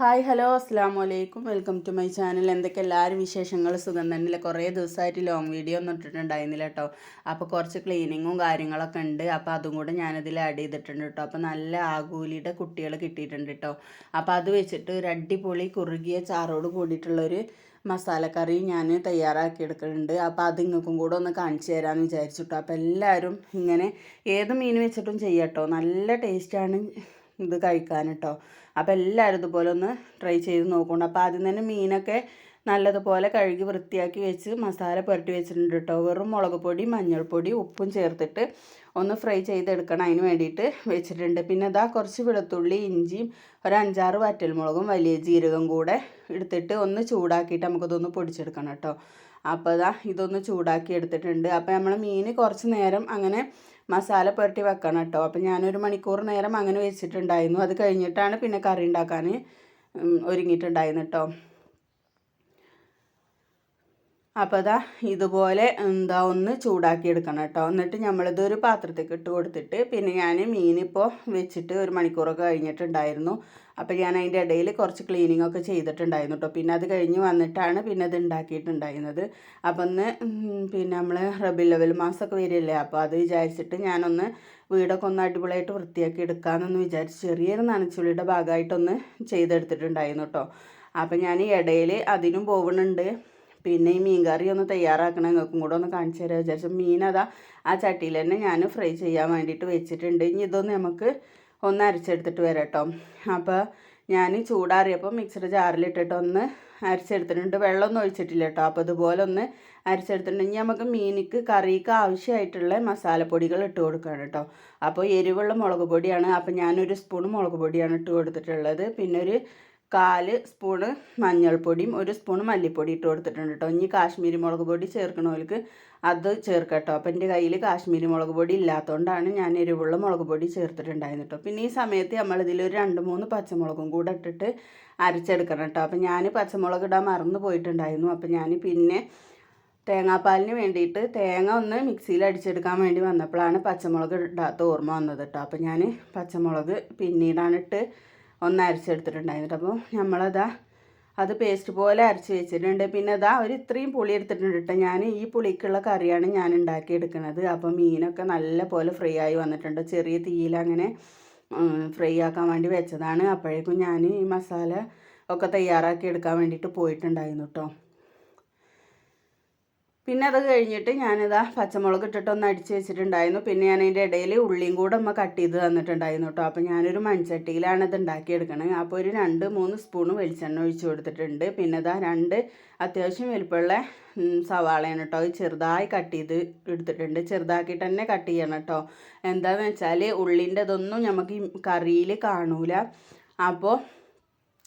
Hi hello അസ്സാം വലൈക്കും welcome to my channel. എന്തൊക്കെ എല്ലാവരും വിശേഷങ്ങൾ? സുഖം തന്നെയില്ല? കുറേ ദിവസമായിട്ട് ലോങ് വീഡിയോ ഒന്നും ഇട്ടിട്ടുണ്ടായിരുന്നില്ല കേട്ടോ. അപ്പോൾ കുറച്ച് ക്ലീനിങ്ങും കാര്യങ്ങളൊക്കെ ഉണ്ട്. അപ്പോൾ അതും കൂടെ ഞാനതിൽ ആഡ് ചെയ്തിട്ടുണ്ട് കേട്ടോ. അപ്പോൾ നല്ല ആകൂലിയുടെ കുട്ടികൾ കിട്ടിയിട്ടുണ്ട് കേട്ടോ. അപ്പോൾ അത് വെച്ചിട്ട് ഒരു അടിപൊളി കുറുകിയ ചാറോട് കൂടിയിട്ടുള്ളൊരു മസാലക്കറി ഞാൻ തയ്യാറാക്കി എടുക്കുന്നുണ്ട് അപ്പോൾ അത് നിങ്ങൾക്കും കൂടെ ഒന്ന് കാണിച്ചു തരാമെന്ന് വിചാരിച്ചിട്ടോ അപ്പോൾ എല്ലാവരും ഇങ്ങനെ ഏത് മീൻ വെച്ചിട്ടും ചെയ്യാം കേട്ടോ. നല്ല ടേസ്റ്റാണ് ഇത് കഴിക്കാൻ കേട്ടോ. അപ്പോൾ എല്ലാവരും ഇതുപോലെ ഒന്ന് ട്രൈ ചെയ്ത് നോക്കണം അപ്പോൾ ആദ്യം തന്നെ മീനൊക്കെ നല്ലതുപോലെ കഴുകി വൃത്തിയാക്കി വെച്ച് മസാല പുരട്ടി വെച്ചിട്ടുണ്ട് കേട്ടോ. വെറും മുളക് പൊടി മഞ്ഞൾപ്പൊടി ഉപ്പും ചേർത്തിട്ട് ഒന്ന് ഫ്രൈ ചെയ്തെടുക്കണം. അതിന് വേണ്ടിയിട്ട് വെച്ചിട്ടുണ്ട്. പിന്നെ അതാ കുറച്ച് വെളുത്തുള്ളി ഇഞ്ചിയും ഒരു അഞ്ചാറ് വറ്റൽമുളകും വലിയ ജീരകം കൂടെ എടുത്തിട്ട് ഒന്ന് ചൂടാക്കിയിട്ട് നമുക്കിതൊന്ന് പൊടിച്ചെടുക്കണം കേട്ടോ. അപ്പോൾ ഇതാ ഇതൊന്ന് ചൂടാക്കി എടുത്തിട്ടുണ്ട്. അപ്പോൾ നമ്മൾ മീൻ കുറച്ച് നേരം അങ്ങനെ മസാല പുരട്ടി വെക്കണം കേട്ടോ. അപ്പോൾ ഞാനൊരു മണിക്കൂർ നേരം അങ്ങനെ വെച്ചിട്ടുണ്ടായിരുന്നു. അത് കഴിഞ്ഞിട്ടാണ് പിന്നെ കറി ഉണ്ടാക്കാൻ ഒരുങ്ങിയിട്ടുണ്ടായിരുന്നു കേട്ടോ. അപ്പോൾ അതാ ഇതുപോലെ എന്താ ഒന്ന് ചൂടാക്കി എടുക്കണം കേട്ടോ. എന്നിട്ട് നമ്മളിത് ഒരു പാത്രത്തേക്ക് ഇട്ട് കൊടുത്തിട്ട് പിന്നെ ഞാൻ മീനിപ്പോൾ വെച്ചിട്ട് ഒരു മണിക്കൂറൊക്കെ കഴിഞ്ഞിട്ടുണ്ടായിരുന്നു. അപ്പോൾ ഞാൻ അതിന്റെ ഇടയിൽ കുറച്ച് ക്ലീനിങ് ഒക്കെ ചെയ്തിട്ടുണ്ടായിരുന്നു കേട്ടോ. പിന്നെ അത് കഴിഞ്ഞ് വന്നിട്ടാണ് പിന്നെ ഇത് ഉണ്ടാക്കിയിട്ടുണ്ടായിരുന്നത്. അപ്പം ഒന്ന് പിന്നെ നമ്മൾ റബി ലെവൽ മാസമൊക്കെ വരില്ലേ അപ്പോൾ അത് വിചാരിച്ചിട്ട് ഞാനൊന്ന് വീടൊക്കെ ഒന്ന് അടിപൊളിയായിട്ട് വൃത്തിയാക്കി എടുക്കാമെന്നൊന്ന് വിചാരിച്ച് ചെറിയൊരു നനച്ചുള്ളിയുടെ ഭാഗമായിട്ടൊന്ന് ചെയ്തെടുത്തിട്ടുണ്ടായിരുന്നു കേട്ടോ. അപ്പം ഞാൻ ഇടയിൽ അതിനും പോകുന്നുണ്ട് പിന്നെ ഈ മീൻ കറി ഒന്ന് തയ്യാറാക്കണം. നിങ്ങൾക്കും കൂടെ ഒന്ന് കാണിച്ചു തരാം വിചാരിച്ചു. മീൻ അതാ ആ ചട്ടിയിൽ തന്നെ ഞാൻ ഫ്രൈ ചെയ്യാൻ വേണ്ടിയിട്ട് വെച്ചിട്ടുണ്ട്. ഇനി ഇതൊന്ന് നമുക്ക് ഒന്ന് അരച്ചെടുത്തിട്ട് വരാം കേട്ടോ അപ്പോൾ ഞാൻ ചൂടാറിയപ്പോൾ മിക്സർ ജാറിലിട്ടിട്ട് ഒന്ന് അരച്ചെടുത്തിട്ടുണ്ട്. വെള്ളമൊന്നും ഒഴിച്ചിട്ടില്ല കേട്ടോ. അപ്പോൾ അതുപോലെ ഒന്ന് അരച്ചെടുത്തിട്ടുണ്ട്. ഇനി നമുക്ക് മീനിക്ക് കറിക്ക് ആവശ്യമായിട്ടുള്ള മസാലപ്പൊടികൾ ഇട്ട് കൊടുക്കണം കേട്ടോ. അപ്പോൾ എരിവുള്ള മുളക് പൊടിയാണ്. അപ്പോൾ ഞാനൊരു സ്പൂൺ മുളക് പൊടിയാണ് ഇട്ട് കൊടുത്തിട്ടുള്ളത്. പിന്നെ ഒരു കാൽ സ്പൂണ് മഞ്ഞൾപ്പൊടിയും ഒരു സ്പൂൺ മല്ലിപ്പൊടി ഇട്ട് കൊടുത്തിട്ടുണ്ട് കേട്ടോ ഇനി കാശ്മീരി മുളക് പൊടി ചേർക്കണവർക്ക് അത് ചേർക്കട്ടോ അപ്പം എന്റെ കയ്യിൽ കാശ്മീരി മുളക് പൊടി ഇല്ലാത്തതുകൊണ്ടാണ് ഞാൻ എരിവുള്ള മുളക് പൊടി ചേർത്തിട്ടുണ്ടായിരുന്നു കേട്ടോ പിന്നെ ഈ സമയത്ത് നമ്മളിതിൽ ഒരു രണ്ട് മൂന്ന് പച്ചമുളകും കൂടെ ഇട്ടിട്ട് അരച്ചെടുക്കണം കേട്ടോ അപ്പം ഞാൻ പച്ചമുളക് ഇടാൻ മറന്നു പോയിട്ടുണ്ടായിരുന്നു. അപ്പം ഞാൻ പിന്നെ തേങ്ങാപ്പാലിന് വേണ്ടിയിട്ട് തേങ്ങ ഒന്ന് മിക്സിയിൽ അടിച്ചെടുക്കാൻ വേണ്ടി വന്നപ്പോഴാണ് പച്ചമുളക് ഇടാത്ത ഓർമ്മ വന്നത് കേട്ടോ അപ്പം ഞാൻ പച്ചമുളക് പിന്നീടാണ് ഇട്ട് ഒന്ന് അരച്ചെടുത്തിട്ടുണ്ടായിരുന്നു. അപ്പോൾ നമ്മളതാ അത് പേസ്റ്റ് പോലെ അരച്ച് വെച്ചിട്ടുണ്ട്. പിന്നെ അതാ ഒരു ഇത്രയും പുളി എടുത്തിട്ടുണ്ട് കേട്ടോ. ഞാൻ ഈ പുളിക്കുള്ള കറിയാണ് ഞാൻ ഉണ്ടാക്കിയെടുക്കുന്നത്. അപ്പോൾ മീനൊക്കെ നല്ല പോലെ ഫ്രൈ ആയി വന്നിട്ടുണ്ട്. ചെറിയ തീയിലങ്ങനെ ഫ്രൈ ആക്കാൻ വേണ്ടി വെച്ചതാണ്. അപ്പോഴേക്കും ഞാൻ ഈ മസാല ഒക്കെ തയ്യാറാക്കി എടുക്കാൻ വേണ്ടിയിട്ട് പോയിട്ടുണ്ടായിരുന്നു കേട്ടോ. പിന്നെ അത് കഴിഞ്ഞിട്ട് ഞാനിതാ പച്ചമുളക് ഇട്ടിട്ട് ഒന്ന് അടിച്ച് വെച്ചിട്ടുണ്ടായിരുന്നു. പിന്നെ ഞാൻ അതിന്റെ ഇടയിൽ ഉള്ളിയും കൂടെ അമ്മ കട്ട് ചെയ്ത് തന്നിട്ടുണ്ടായിരുന്നു കേട്ടോ. അപ്പോൾ ഞാനൊരു മൺചട്ടിയിലാണ് ഇത് ഉണ്ടാക്കിയെടുക്കണത് അപ്പോൾ ഒരു രണ്ട് മൂന്ന് സ്പൂണ് വെളിച്ചെണ്ണ ഒഴിച്ച് കൊടുത്തിട്ടുണ്ട്. പിന്നെ ഇതാ രണ്ട് അത്യാവശ്യം വലുപ്പമുള്ള സവാളയാണ് കേട്ടോ. ചെറുതായി കട്ട് ചെയ്ത് എടുത്തിട്ടുണ്ട്. ചെറുതാക്കിയിട്ട് തന്നെ കട്ട് ചെയ്യണം കേട്ടോ. എന്താണെന്ന് വെച്ചാൽ ഉള്ളിന്റെ ഇതൊന്നും നമുക്ക് കറിയിൽ കാണൂല. അപ്പോൾ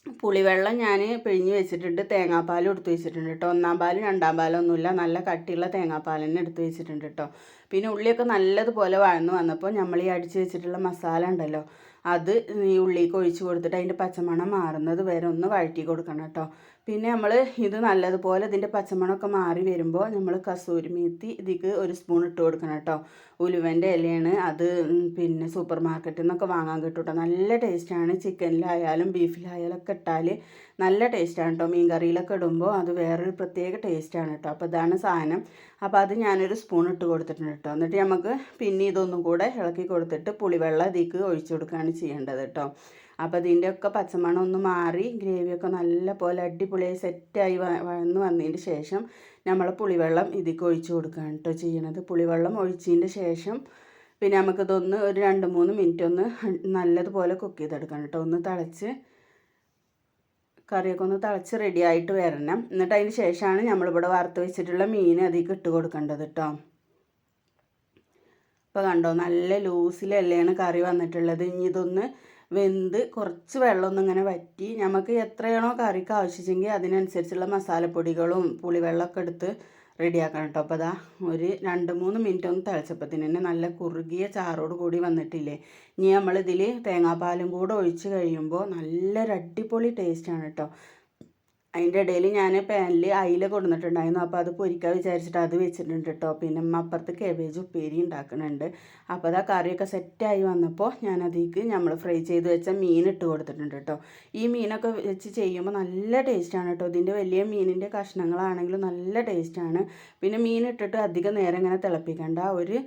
പുളിവെള്ളം ഞാൻ പിഴിഞ്ഞ് വെച്ചിട്ടുണ്ട്. തേങ്ങാപ്പാലും എടുത്ത് വെച്ചിട്ടുണ്ട് കേട്ടോ ഒന്നാം പാലും രണ്ടാം പാലും ഒന്നുമില്ല. നല്ല കട്ടിയുള്ള തേങ്ങാപ്പാൽ തന്നെ എടുത്ത് വെച്ചിട്ടുണ്ട് കേട്ടോ പിന്നെ ഉള്ളിയൊക്കെ നല്ലതുപോലെ വഴന്ന് വന്നപ്പോൾ നമ്മൾ ഈ അടിച്ച് വെച്ചിട്ടുള്ള മസാല ഉണ്ടല്ലോ അത് ഈ ഉള്ളിക്ക് ഒഴിച്ച് കൊടുത്തിട്ട് അതിന്റെ പച്ചമണം മാറുന്നത് വരെ ഒന്ന് വഴറ്റി കൊടുക്കണം കേട്ടോ പിന്നെ നമ്മൾ ഇത് നല്ലതുപോലെ ഇതിന്റെ പച്ചമണമൊക്കെ മാറി വരുമ്പോൾ നമ്മൾ കസൂരി മീത്തി ഇതിക്ക് ഒരു സ്പൂൺ ഇട്ട് കൊടുക്കണം കേട്ടോ. ഉലുവന്റെ ഇലയാണ്. അത് പിന്നെ സൂപ്പർ മാർക്കറ്റിൽ നിന്നൊക്കെ വാങ്ങാൻ കിട്ടും കേട്ടോ. നല്ല ടേസ്റ്റാണ് ചിക്കനിലായാലും ബീഫിലായാലും ഒക്കെ ഇട്ടാൽ നല്ല ടേസ്റ്റാണ് കേട്ടോ. മീൻ കറിയിലൊക്കെ ഇടുമ്പോൾ അത് വേറൊരു പ്രത്യേക ടേസ്റ്റാണ് കേട്ടോ. അപ്പോൾ ഇതാണ് സാധനം. അപ്പോൾ അത് ഞാനൊരു സ്പൂൺ ഇട്ട് കൊടുത്തിട്ടുണ്ട് കേട്ടോ. എന്നിട്ട് നമുക്ക് പിന്നെ ഇതൊന്നും കൂടെ ഇളക്കി കൊടുത്തിട്ട് പുളിവെള്ളം ഇതിക്ക് ഒഴിച്ചു കൊടുക്കുകയാണ് ചെയ്യേണ്ടത് കേട്ടോ. അപ്പോൾ ഇതിന്റെയൊക്കെ പച്ചമണം ഒന്ന് മാറി ഗ്രേവിയൊക്കെ നല്ല പോലെ അടിപൊളിയായി സെറ്റായി വന്ന് വന്നതിന് ശേഷം നമ്മൾ പുളിവെള്ളം ഇതിക്ക് ഒഴിച്ചു കൊടുക്കുകയാണ് കേട്ടോ ചെയ്യണത്. പുളിവെള്ളം ഒഴിച്ചതിന്റെ ശേഷം പിന്നെ നമുക്കിതൊന്ന് ഒരു രണ്ട് മൂന്ന് മിനിറ്റ് ഒന്ന് നല്ലതുപോലെ കുക്ക് ചെയ്തെടുക്കണം കേട്ടോ ഒന്ന് തിളച്ച് കറിയൊക്കെ ഒന്ന് തിളച്ച് റെഡി ആയിട്ട് വരണം. എന്നിട്ട് അതിന് ശേഷമാണ് നമ്മളിവിടെ വറുത്ത് വെച്ചിട്ടുള്ള മീൻ അതിലേക്ക് ഇട്ട് കൊടുക്കേണ്ടത് കേട്ടോ ഇപ്പോൾ കണ്ടോ നല്ല ലൂസിലല്ലേ കറി വന്നിട്ടുള്ളത്. ഇനി ഇതൊന്ന് വെന്ത് കുറച്ച് വെള്ളം ഇങ്ങനെ വറ്റി നമുക്ക് എത്രയാണോ കറിക്ക് ആവശ്യമെങ്കിൽ അതിനനുസരിച്ചുള്ള മസാലപ്പൊടികളും പുളിവെള്ളമൊക്കെ എടുത്ത് റെഡിയാക്കണം കേട്ടോ. അപ്പോൾ അതാ ഒരു രണ്ട് മൂന്ന് മിനിറ്റ് ഒന്ന് തിളച്ചപ്പത്തിന് തന്നെ നല്ല കുറുകിയ ചാറോട് കൂടി വന്നിട്ടില്ലേ? ഇനി നമ്മളിതിൽ തേങ്ങാപ്പാലും കൂടെ ഒഴിച്ച് കഴിയുമ്പോൾ നല്ലൊരു അടിപൊളി ടേസ്റ്റാണ് കേട്ടോ. അതിന്റെ ഇടയിൽ ഞാൻ പാനിൽ അയില കൊടുന്നിട്ടുണ്ടായിരുന്നു. അപ്പോൾ അത് പൊരിക്കാൻ വിചാരിച്ചിട്ട് അത് വെച്ചിട്ടുണ്ട് കേട്ടോ. പിന്നെ അപ്പുറത്ത് കേബേജ് ഉപ്പേരി ഉണ്ടാക്കുന്നുണ്ട്. അപ്പോൾ അത് ആ കറിയൊക്കെ സെറ്റായി വന്നപ്പോൾ ഞാൻ അതിലേക്ക് നമ്മൾ ഫ്രൈ ചെയ്ത് വെച്ച മീൻ ഇട്ട് കൊടുത്തിട്ടുണ്ട് കേട്ടോ. ഈ മീനൊക്കെ വെച്ച് ചെയ്യുമ്പോൾ നല്ല ടേസ്റ്റാണ് കേട്ടോ. ഇതിന്റെ വലിയ മീനിന്റെ കഷ്ണങ്ങളാണെങ്കിലും നല്ല ടേസ്റ്റാണ് പിന്നെ മീൻ ഇട്ടിട്ട് അധികം നേരം ഇങ്ങനെ തിളപ്പിക്കേണ്ട ഒരു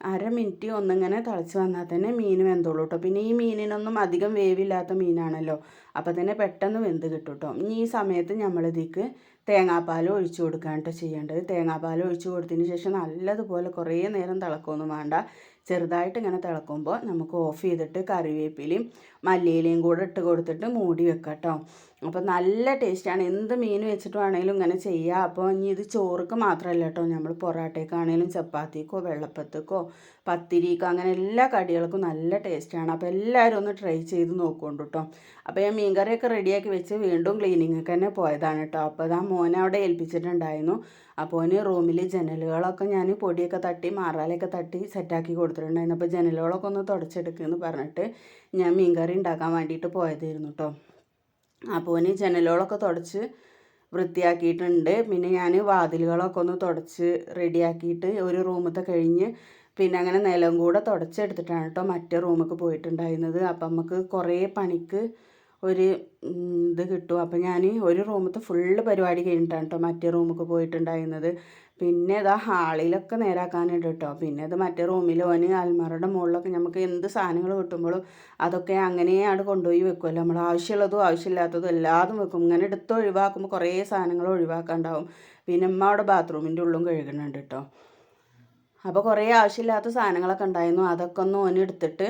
അര മിനിറ്റ് ഒന്നിങ്ങനെ തിളച്ച് വന്നാൽ തന്നെ മീൻ വെന്തോളൂ കേട്ടോ പിന്നെ ഈ മീനിനൊന്നും അധികം വേവില്ലാത്ത മീനാണല്ലോ. അപ്പോൾ തന്നെ പെട്ടെന്ന് വെന്ത് കിട്ടും കേട്ടോ ഇനി ഈ സമയത്ത് നമ്മളിതിക്ക് തേങ്ങാപ്പാൽ ഒഴിച്ച് കൊടുക്കുകയാണ് കേട്ടോ ചെയ്യേണ്ടത്. തേങ്ങാപ്പാൽ ഒഴിച്ച് കൊടുത്തതിന് ശേഷം നല്ലതുപോലെ കുറേ നേരം തിളക്കൊന്നും വേണ്ട. ചെറുതായിട്ട് ഇങ്ങനെ തിളക്കുമ്പോൾ നമുക്ക് ഓഫ് ചെയ്തിട്ട് കറിവേപ്പിലയും മല്ലിയിലയും കൂടെ ഇട്ട് കൊടുത്തിട്ട് മൂടി വെക്കാം കേട്ടോ അപ്പോൾ നല്ല ടേസ്റ്റാണ്. എന്ത് മീൻ വെച്ചിട്ട് വേണമെങ്കിലും ഇങ്ങനെ ചെയ്യുക അപ്പോൾ ഇനി ഇത് ചോറുക്ക് മാത്രമല്ല കേട്ടോ നമ്മൾ പൊറാട്ടയ്ക്കാണെങ്കിലും ചപ്പാത്തിക്കോ വെള്ളപ്പത്തക്കോ പത്തിരിക്കോ അങ്ങനെ എല്ലാ കടികൾക്കും നല്ല ടേസ്റ്റാണ്. അപ്പോൾ എല്ലാവരും ഒന്ന് ട്രൈ ചെയ്ത് നോക്കുകൊണ്ട് കേട്ടോ അപ്പോൾ ഞാൻ മീൻകറിയൊക്കെ റെഡിയാക്കി വെച്ച് വീണ്ടും ക്ലീനിങ്ങൊക്കെ തന്നെ പോയതാണ് കേട്ടോ അപ്പോൾ അതാ മോനെ അവിടെ ഏൽപ്പിച്ചിട്ടുണ്ടായിരുന്നു. അപ്പോൾ അവന് റൂമിൽ ജനലുകളൊക്കെ ഞാൻ പൊടിയൊക്കെ തട്ടി മാറാലൊക്കെ തട്ടി സെറ്റാക്കി കൊടുത്തിട്ടുണ്ടായിരുന്നു. അപ്പോൾ ജനലുകളൊക്കെ ഒന്ന് തുടച്ചെടുക്കുമെന്ന് പറഞ്ഞിട്ട് ഞാൻ മീൻകറി ഉണ്ടാക്കാൻ വേണ്ടിയിട്ട് പോയതായിരുന്നു കേട്ടോ അപ്പോൾ ഓന് ജനലുകളൊക്കെ തുടച്ച് വൃത്തിയാക്കിയിട്ടുണ്ട്. പിന്നെ ഞാൻ വാതിലുകളൊക്കെ ഒന്ന് തുടച്ച് റെഡിയാക്കിയിട്ട് ഒരു റൂമത്തെ കഴിഞ്ഞ് പിന്നെ അങ്ങനെ നിലം കൂടെ തുടച്ചെടുത്തിട്ടാണ് കേട്ടോ മറ്റേ റൂമൊക്കെ പോയിട്ടുണ്ടായിരുന്നത്. അപ്പം നമുക്ക് കുറേ പണിക്ക് ഒരു ഇത് കിട്ടും. അപ്പം ഞാൻ ഒരു റൂമത്തെ ഫുള്ള് പരിപാടി കഴിഞ്ഞിട്ടാണ് കേട്ടോ മറ്റേ റൂമൊക്കെ പോയിട്ടുണ്ടായിരുന്നത്. പിന്നെ ഇതാ ഹാളിലൊക്കെ നേരാക്കാനുണ്ട് കേട്ടോ പിന്നെ ഇത് മറ്റേ റൂമിൽ ഓന് അൽമാറയുടെ മുകളിലൊക്കെ നമുക്ക് എന്ത് സാധനങ്ങൾ കിട്ടുമ്പോഴും അതൊക്കെ അങ്ങനെ കൊണ്ടുപോയി വെക്കുമല്ലോ നമ്മൾ ആവശ്യമുള്ളതും ആവശ്യമില്ലാത്തതും എല്ലാതും വെക്കും. ഇങ്ങനെ എടുത്ത് ഒഴിവാക്കുമ്പോൾ കുറേ സാധനങ്ങൾ ഒഴിവാക്കാണ്ടാവും. പിന്നെ അമ്മയുടെ അവിടെ ബാത്റൂമിന്റെ ഉള്ളും കഴുകുന്നുണ്ട് കേട്ടോ അപ്പോൾ കുറേ ആവശ്യമില്ലാത്ത സാധനങ്ങളൊക്കെ ഉണ്ടായിരുന്നു. അതൊക്കെ ഒന്ന് ഓനെടുത്തിട്ട്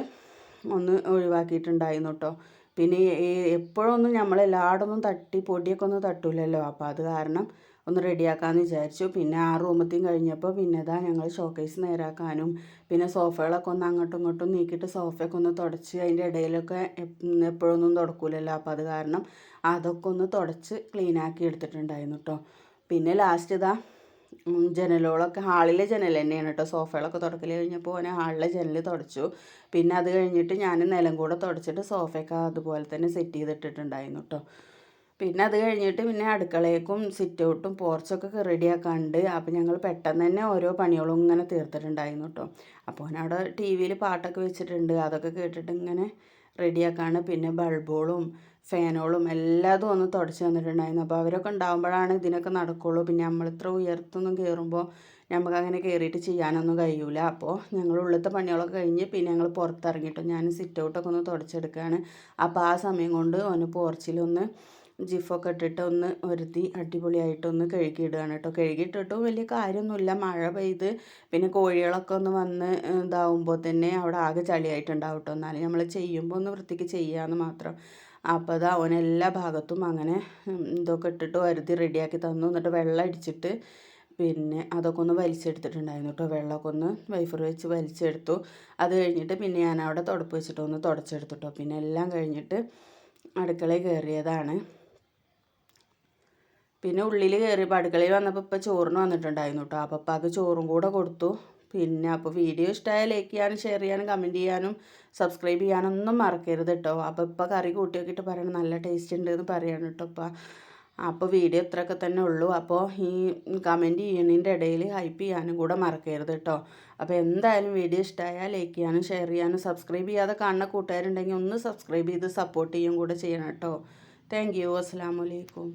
ഒന്ന് ഒഴിവാക്കിയിട്ടുണ്ടായിരുന്നു കേട്ടോ പിന്നെ എപ്പോഴൊന്നും നമ്മൾ എല്ലായിടൊന്നും തട്ടി പൊടിയൊക്കെ ഒന്നും തട്ടില്ലല്ലോ അപ്പോൾ അത് കാരണം ഒന്ന് റെഡിയാക്കാമെന്ന് വിചാരിച്ചു. പിന്നെ ആ റൂമത്തെയും കഴിഞ്ഞപ്പോൾ പിന്നെ ഇതാ ഞങ്ങൾ ഷോക്കേസ് നേരാക്കാനും പിന്നെ സോഫകളൊക്കെ ഒന്ന് അങ്ങോട്ടും ഇങ്ങോട്ടും നീക്കിയിട്ട് സോഫയൊക്കെ ഒന്ന് തുടച്ച് അതിന്റെ ഇടയിലൊക്കെ എപ്പോഴൊന്നും തുടക്കൂലല്ലോ. അപ്പോൾ അത് കാരണം അതൊക്കെ ഒന്ന് തുടച്ച് ക്ലീനാക്കി എടുത്തിട്ടുണ്ടായിരുന്നു കേട്ടോ പിന്നെ ലാസ്റ്റ് ഇതാ ജനലുകളൊക്കെ ഹാളിലെ ജനൽ തന്നെയാണ് കേട്ടോ. സോഫകളൊക്കെ തുടക്കൽ കഴിഞ്ഞപ്പോൾ ഓനെ ഹാളിലെ ജനൽ തുടച്ചു. പിന്നെ അത് കഴിഞ്ഞിട്ട് ഞാൻ നിലം കൂടെ തുടച്ചിട്ട് സോഫയൊക്കെ അതുപോലെ തന്നെ സെറ്റ് ചെയ്തിട്ടിട്ടുണ്ടായിരുന്നു കേട്ടോ. പിന്നെ അത് കഴിഞ്ഞിട്ട് പിന്നെ അടുക്കളയേക്കും സിറ്റ് ഔട്ടും പോർച്ചൊക്കെ റെഡിയാക്കാണ്ട് അപ്പോൾ ഞങ്ങൾ പെട്ടെന്ന് തന്നെ ഓരോ പണികളും ഇങ്ങനെ തീർത്തിട്ടുണ്ടായിരുന്നു കേട്ടോ. അപ്പോൾ അവിടെ ടി വിയിൽ പാട്ടൊക്കെ വെച്ചിട്ടുണ്ട്. അതൊക്കെ കേട്ടിട്ട് ഇങ്ങനെ റെഡിയാക്കാണ്. പിന്നെ ബൾബുകളും ഫാനുകളും എല്ലാതും ഒന്ന് തുടച്ച് തന്നിട്ടുണ്ടായിരുന്നു. അപ്പോൾ അവരൊക്കെ ഉണ്ടാകുമ്പോഴാണ് ഇതിനൊക്കെ നടക്കുള്ളൂ. പിന്നെ നമ്മളിത്ര ഉയർത്തൊന്നും കയറുമ്പോൾ നമുക്ക് അങ്ങനെ കയറിയിട്ട് ചെയ്യാനൊന്നും കഴിയൂല. അപ്പോൾ ഞങ്ങൾ ഉള്ളത്തെ പണികളൊക്കെ കഴിഞ്ഞ് പിന്നെ ഞങ്ങൾ പുറത്തിറങ്ങിയിട്ടു. ഞാൻ സിറ്റ് ഔട്ടൊക്കെ ഒന്ന് തുടച്ചെടുക്കുകയാണ്. അപ്പോൾ ആ സമയം കൊണ്ട് ഒന്ന് പോർച്ചിലൊന്ന് ജിഫൊക്കെ ഇട്ടിട്ട് ഒന്ന് ഒരുത്തി അടിപൊളിയായിട്ടൊന്ന് കഴുകിയിടുകയാണ് കേട്ടോ. കഴുകിയിട്ടിട്ടും വലിയ കാര്യമൊന്നുമില്ല. മഴ പെയ്ത് പിന്നെ കോഴികളൊക്കെ ഒന്ന് വന്ന് ഇതാവുമ്പോൾ തന്നെ അവിടെ ആകെ ചളിയായിട്ടുണ്ടാവും കേട്ടോ. എന്നാലും നമ്മൾ ചെയ്യുമ്പോൾ ഒന്ന് വൃത്തിക്ക് ചെയ്യാമെന്ന് മാത്രം. അപ്പോൾ അത് അവൻ എല്ലാ ഭാഗത്തും അങ്ങനെ ഇതൊക്കെ ഇട്ടിട്ട് വരുതി റെഡിയാക്കി തന്നു. എന്നിട്ട് വെള്ളം അടിച്ചിട്ട് പിന്നെ അതൊക്കെ ഒന്ന് വലിച്ചെടുത്തിട്ടുണ്ടായിരുന്നു കേട്ടോ. വെള്ളമൊക്കെ ഒന്ന് വൈഫർ വെച്ച് വലിച്ചെടുത്തു. അത് കഴിഞ്ഞിട്ട് പിന്നെ ഞാൻ അവിടെ തുടപ്പ് വെച്ചിട്ട് ഒന്ന് തുടച്ചെടുത്തു കേട്ടോ. പിന്നെ എല്ലാം കഴിഞ്ഞിട്ട് അടുക്കളയിൽ കയറിയതാണ്. പിന്നെ ഉള്ളിൽ കയറിയപ്പോൾ അടുക്കളയിൽ വന്നപ്പോൾ ഇപ്പം ചോറിന് വന്നിട്ടുണ്ടായിരുന്നു കേട്ടോ അപ്പം അത് ചോറും കൂടെ കൊടുത്തു. പിന്നെ അപ്പോൾ വീഡിയോ ഇഷ്ടമായ ലൈക്ക് ചെയ്യാനും ഷെയർ ചെയ്യാനും കമന്റ് ചെയ്യാനും സബ്സ്ക്രൈബ് ചെയ്യാനും ഒന്നും മറക്കരുത് കേട്ടോ അപ്പോൾ ഇപ്പം കറി കൂട്ടി നോക്കിയിട്ട് പറയണം നല്ല ടേസ്റ്റ് ഉണ്ട് എന്ന് പറയണം കേട്ടോ അപ്പോൾ അപ്പോൾ വീഡിയോ ഇത്രയൊക്കെ തന്നെ ഉള്ളൂ. അപ്പോൾ ഈ കമന്റ് ചെയ്യുന്നതിന്റെ ഇടയിൽ ഹൈപ്പ് ചെയ്യാനും കൂടെ മറക്കരുത് കേട്ടോ അപ്പോൾ എന്തായാലും വീഡിയോ ഇഷ്ടമായാൽ ലൈക്ക് ചെയ്യാനും ഷെയർ ചെയ്യാനും സബ്സ്ക്രൈബ് ചെയ്യാതെ കാണുന്ന കൂട്ടുകാരുണ്ടെങ്കിൽ ഒന്ന് സബ്സ്ക്രൈബ് ചെയ്ത് സപ്പോർട്ട് ചെയ്യും കൂടെ ചെയ്യണം കേട്ടോ താങ്ക് യു അസ്സാം വലൈക്കും